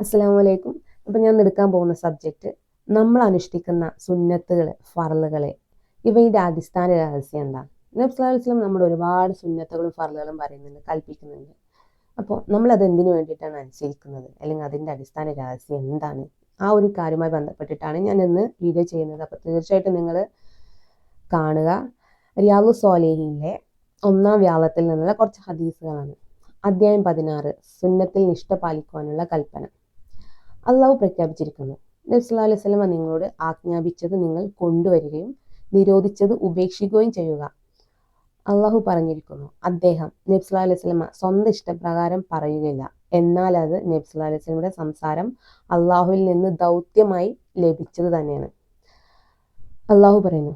അസ്സലാമു അലൈക്കും അപ്പം ഞാൻ എടുക്കാൻ പോകുന്ന സബ്ജക്റ്റ് നമ്മൾ അനുഷ്ഠിക്കുന്ന സുന്നത്തുകൾ ഫറലുകളെ ഇവയുടെ അടിസ്ഥാന രഹസ്യം എന്താ? നബ്സ്ലാസ്ലം നമ്മൾ ഒരുപാട് സുന്നത്തുകളും ഫറലുകളും പറയുന്നുണ്ട് കൽപ്പിക്കുന്നുണ്ട്. അപ്പോൾ നമ്മളത് എന്തിനു വേണ്ടിയിട്ടാണ് അനുസരിക്കുന്നത്? അല്ലെങ്കിൽ അതിന്റെ അടിസ്ഥാന രഹസ്യം എന്താണ്? ആ ഒരു കാര്യവുമായി ബന്ധപ്പെട്ടിട്ടാണ് ഞാൻ ഇന്ന് വീഡിയോ ചെയ്യുന്നത്. അപ്പോൾ തീർച്ചയായിട്ടും നിങ്ങൾ കാണുക. റിയാദു സോലേഹിയിലെ ഒന്നാം വ്യാളത്തിൽ നിന്നുള്ള കുറച്ച് ഹദീസുകളാണ്. അധ്യായം പതിനാറ് സുന്നത്തിൽ നിഷ്ഠ പാലിക്കുവാനുള്ള കൽപ്പന. അള്ളാഹു പ്രഖ്യാപിച്ചിരിക്കുന്നു. നബ്സല്ലാ അലൈഹി സ്വലമ നിങ്ങളോട് ആജ്ഞാപിച്ചത് നിങ്ങൾ കൊണ്ടുവരികയും നിരോധിച്ചത് ഉപേക്ഷിക്കുകയും ചെയ്യുക. അള്ളാഹു പറഞ്ഞിരിക്കുന്നു അദ്ദേഹം നബ്സുല്ലാ അലൈഹി സ്വലമ സ്വന്തം ഇഷ്ടപ്രകാരം പറയുകയില്ല. എന്നാൽ അത് നബ്സുല്ലാ അലൈഹി സ്വലമയുടെ സംസാരം അള്ളാഹുവിൽ നിന്ന് ദൗത്യമായി ലഭിച്ചത് തന്നെയാണ്. അള്ളാഹു പറയുന്നു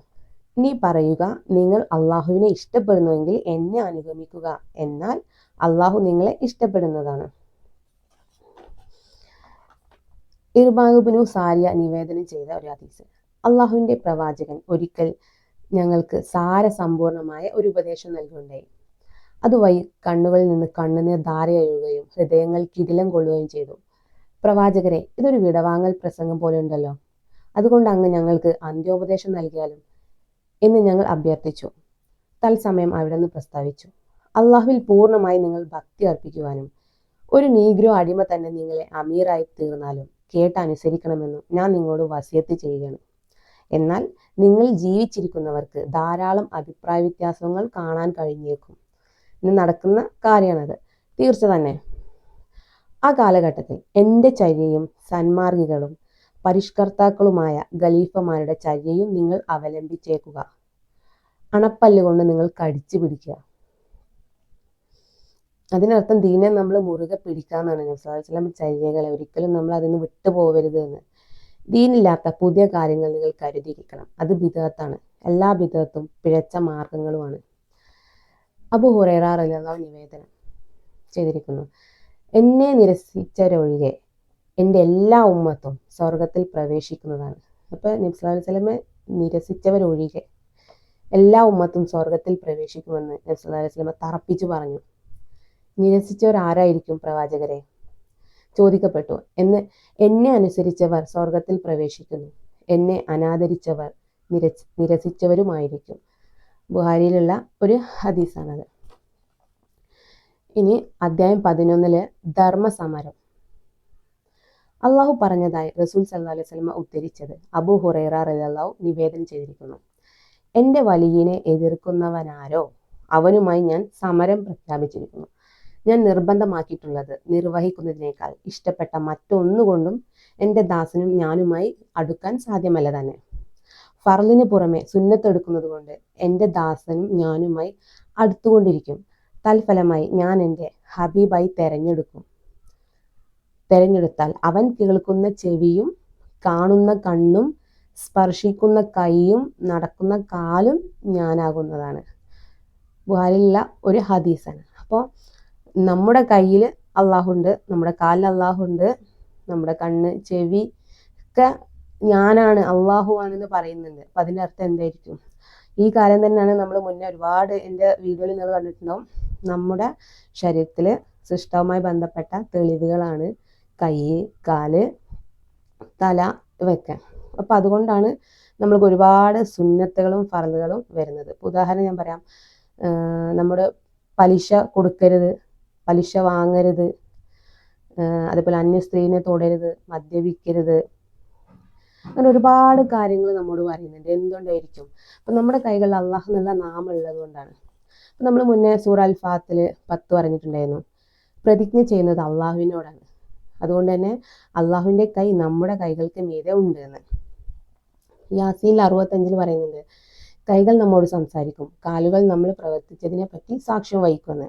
നീ പറയുക നിങ്ങൾ അള്ളാഹുവിനെ ഇഷ്ടപ്പെടുന്നുവെങ്കിൽ എന്നെ അനുഗമിക്കുക. എന്നാൽ അള്ളാഹു നിങ്ങളെ ഇഷ്ടപ്പെടുന്നതാണ്. ഇർബാഗുബിനു സാരിയ നിവേദനം ചെയ്ത ഒരു ഹദീസ്. അള്ളാഹുവിന്റെ പ്രവാചകൻ ഒരിക്കൽ ഞങ്ങൾക്ക് സാരസമ്പൂർണമായ ഒരു ഉപദേശം നൽകുകയുണ്ടായി. അതുവഴി കണ്ണുകളിൽ നിന്ന് കണ്ണുനീർ ധാരയഴുകയും ഹൃദയങ്ങൾ കിടിലം കൊള്ളുകയും ചെയ്തു. പ്രവാചകരെ ഇതൊരു വിടവാങ്ങൽ പ്രസംഗം പോലെ ഉണ്ടല്ലോ. അതുകൊണ്ട് അങ്ങ് ഞങ്ങൾക്ക് അന്ത്യോപദേശം നൽകിയാലും എന്ന് ഞങ്ങൾ അഭ്യർത്ഥിച്ചു. തത്സമയം അവിടെ നിന്ന് പ്രസ്താവിച്ചു. അള്ളാഹുവിൽ പൂർണമായി നിങ്ങൾ ഭക്തി അർപ്പിക്കുവാനും ഒരു നീഗ്രോ അടിമ തന്നെ നിങ്ങളെ അമീറായി തീർന്നാലും കേട്ടനുസരിക്കണമെന്നും ഞാൻ നിങ്ങളോട് വസിയത്ത് ചെയ്യുകയാണ്. എന്നാൽ നിങ്ങൾ ജീവിച്ചിരിക്കുന്നവർക്ക് ധാരാളം അഭിപ്രായ വ്യത്യാസങ്ങൾ കാണാൻ കഴിഞ്ഞേക്കും. ഇന്ന് നടക്കുന്ന കാര്യമാണത്. തീർച്ച തന്നെ. ആ കാലഘട്ടത്തിൽ എന്റെ ചര്യയും സന്മാർഗികളും പരിഷ്കർത്താക്കളുമായ ഖലീഫമാരുടെ ചര്യയും നിങ്ങൾ അവലംബിച്ചേക്കുക. അണപ്പല്ലുകൊണ്ട് നിങ്ങൾ കടിച്ചു പിടിക്കുക. അതിനർത്ഥം ദീനെ നമ്മൾ മുറുകെ പിടിക്കാന്നാണ് നബ്സാസ്ലാം ചര്യകളെ ഒരിക്കലും നമ്മൾ അതിന് വിട്ടുപോകരുത് എന്ന്. ദീനില്ലാത്ത പുതിയ കാര്യങ്ങൾ നിങ്ങൾ കരുതിയിരിക്കണം. അത് ബിദത്താണ് എല്ലാ ബിദത്തും പിഴച്ച മാർഗങ്ങളുമാണ്. അബു ഹുറേറ റലിയാവ് നിവേദനം ചെയ്തിരിക്കുന്നു. എന്നെ നിരസിച്ചവരൊഴികെ എന്റെ എല്ലാ ഉമ്മത്തും സ്വർഗത്തിൽ പ്രവേശിക്കുന്നതാണ്. അപ്പോൾ നബ്സലാ വസ്ലമെ നിരസിച്ചവരൊഴികെ എല്ലാ ഉമ്മത്തും സ്വർഗത്തിൽ പ്രവേശിക്കുമെന്ന് നബ്സല്ലാ വസ്ലമ തറപ്പിച്ചു പറഞ്ഞു. നിരസിച്ചവർ ആരായിരിക്കും പ്രവാചകരെ? ചോദിക്കപ്പെട്ടു. എന്ന് എന്നെ അനുസരിച്ചവർ സ്വർഗത്തിൽ പ്രവേശിക്കുന്നു. എന്നെ അനാദരിച്ചവർ നിരസ് നിരസിച്ചവരുമായിരിക്കും. ബുഹാരിയിലുള്ള ഒരു ഹദീസാണത്. ഇനി അധ്യായം പതിനൊന്നിൽ ധർമ്മസമരം. അള്ളാഹു പറഞ്ഞതായി റസൂൽ സല്ലാ അലൈഹി സ്വലമ ഉദ്ധരിച്ചത്. അബു ഹുറൈറ റലാഹു നിവേദനം ചെയ്തിരിക്കുന്നു. എന്റെ വലിയനെ എതിർക്കുന്നവനാരോ? അവനുമായി ഞാൻ സമരം പ്രഖ്യാപിച്ചിരിക്കുന്നു. ഞാൻ നിർബന്ധമാക്കിയിട്ടുള്ളത് നിർവഹിക്കുന്നതിനേക്കാൾ ഇഷ്ടപ്പെട്ട മറ്റൊന്നുകൊണ്ടും എന്റെ ദാസനും ഞാനുമായി അടുക്കാൻ സാധ്യമല്ല തന്നെ. ഫർലിന് പുറമെ സുന്നത്തെടുക്കുന്നത് കൊണ്ട് എന്റെ ദാസനും ഞാനുമായി അടുത്തുകൊണ്ടിരിക്കും. തൽഫലമായി ഞാൻ എന്റെ ഹബീബായി തെരഞ്ഞെടുക്കും. തെരഞ്ഞെടുത്താൽ അവൻ കേൾക്കുന്ന ചെവിയും കാണുന്ന കണ്ണും സ്പർശിക്കുന്ന കൈയും നടക്കുന്ന കാലും ഞാനാകുന്നതാണ്. ബുഹാരിലുള്ള ഒരു ഹദീസാണ്. അപ്പോൾ നമ്മുടെ കയ്യിൽ അള്ളാഹുണ്ട് നമ്മുടെ കാലിൽ അള്ളാഹുണ്ട് നമ്മുടെ കണ്ണ് ചെവി ഒക്കെ ഞാനാണ് അള്ളാഹു ആണെന്ന് പറയുന്നുണ്ട്. അപ്പം അതിന്റെ അർത്ഥം എന്തായിരിക്കും? ഈ കാര്യം തന്നെയാണ് നമ്മൾ മുന്നേ ഒരുപാട് എന്റെ വീഡിയോയിൽ നിങ്ങൾ കണ്ടിട്ടുണ്ടാവും. നമ്മുടെ ശരീരത്തിൽ സൃഷ്ടവുമായി ബന്ധപ്പെട്ട തെളിവുകളാണ് കൈ കാൽ തല ഇവയൊക്കെ. അപ്പം അതുകൊണ്ടാണ് നമ്മൾക്ക് ഒരുപാട് സുന്നത്തുകളും ഫറലുകളും വരുന്നത്. ഉദാഹരണം ഞാൻ പറയാം. നമ്മുടെ പലിശ കൊടുക്കരുത് പലിശ വാങ്ങരുത്. അതേപോലെ അന്യ സ്ത്രീനെ തൊടരുത് മദ്യപിക്കരുത്. അങ്ങനെ ഒരുപാട് കാര്യങ്ങൾ നമ്മോട് പറയുന്നുണ്ട്. എന്തുകൊണ്ടായിരിക്കും? അപ്പം നമ്മുടെ കൈകളിൽ അള്ളാഹ് എന്നുള്ള നാമം ഉള്ളത് കൊണ്ടാണ്. അപ്പം നമ്മൾ മുന്നേ സൂറ അൽ ഫാത്തിൽ പത്ത് പറഞ്ഞിട്ടുണ്ടായിരുന്നു. പ്രതിജ്ഞ ചെയ്യുന്നത് അള്ളാഹുവിനോടാണ്. അതുകൊണ്ട് തന്നെ അള്ളാഹുവിന്റെ കൈ നമ്മുടെ കൈകൾക്ക് മീതെ ഉണ്ട് എന്ന്. യാസീൽ അറുപത്തഞ്ചിൽ പറയുന്നുണ്ട് കൈകൾ നമ്മോട് സംസാരിക്കും. കാലുകൾ നമ്മൾ പ്രവർത്തിച്ചതിനെ പറ്റി സാക്ഷ്യം വഹിക്കുമെന്ന്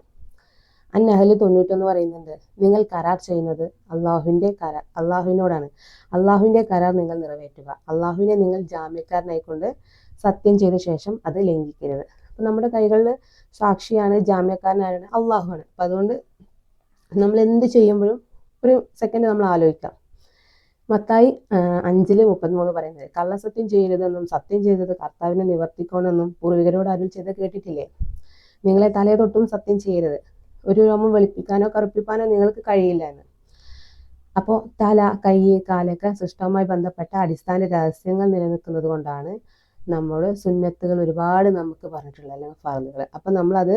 അന്നഹൽ തൊണ്ണൂറ്റൊന്ന് പറയുന്നുണ്ട് നിങ്ങൾ കരാർ ചെയ്യുന്നത് അള്ളാഹുവിന്റെ കരാർ അള്ളാഹുവിനോടാണ്. അള്ളാഹുവിന്റെ കരാർ നിങ്ങൾ നിറവേറ്റുക. അള്ളാഹുവിനെ നിങ്ങൾ ജാമ്യക്കാരനായിക്കൊണ്ട് സത്യം ചെയ്ത ശേഷം അത് ലംഘിക്കരുത്. അപ്പം നമ്മുടെ കൈകളിൽ സാക്ഷിയാണ് ജാമ്യക്കാരനാണ് അള്ളാഹുവാണ്. അപ്പം അതുകൊണ്ട് നമ്മൾ എന്ത് ചെയ്യുമ്പോഴും ഒരു സെക്കൻഡ് നമ്മൾ ആലോചിക്കാം. മത്തായി അഞ്ചിൽ മുപ്പത്തിമൂന്ന് പറയുന്നത് കള്ളസത്യം ചെയ്യരുതെന്നും സത്യം ചെയ്തത് കർത്താവിനെ നിവർത്തിക്കണമെന്നും പൂർവികരോട് അരുൾ ചെയ്ത് കേട്ടിട്ടില്ലേ? നിങ്ങളെ തലേ തൊട്ടും സത്യം ചെയ്യരുത്. ഒരു രോമം വെളുപ്പിക്കാനോ കറുപ്പിക്കാനോ നിങ്ങൾക്ക് കഴിയില്ല എന്ന്. അപ്പോൾ തല കൈ കാലൊക്കെ സൃഷ്ടവുമായി ബന്ധപ്പെട്ട അടിസ്ഥാന രഹസ്യങ്ങൾ നിലനിൽക്കുന്നത് കൊണ്ടാണ് നമ്മുടെ സുന്നത്തുകൾ ഒരുപാട് നമുക്ക് പറഞ്ഞിട്ടുള്ളത് അല്ലെങ്കിൽ ഫറലുകൾ അപ്പം നമ്മളത്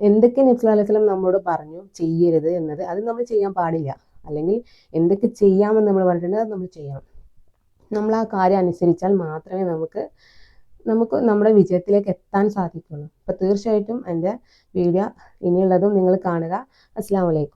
എന്തൊക്കെ നബ്സുല്ലാസ്ലം നമ്മളോട് പറഞ്ഞു ചെയ്യരുത് എന്നത് അത് നമ്മൾ ചെയ്യാൻ പാടില്ല. അല്ലെങ്കിൽ എന്തൊക്കെ ചെയ്യാമെന്ന് നമ്മൾ പറഞ്ഞിട്ടുണ്ട് അത് നമ്മൾ ചെയ്യണം. നമ്മൾ ആ കാര്യം അനുസരിച്ചാൽ മാത്രമേ നമുക്ക് നമുക്ക് നമ്മുടെ വിജയത്തിലേക്ക് എത്താൻ സാധിക്കുള്ളൂ. അപ്പോൾ തീർച്ചയായിട്ടും എന്റെ വീഡിയോ ഇനിയുള്ളതും നിങ്ങൾ കാണുക. അസ്സാം വലൈക്കും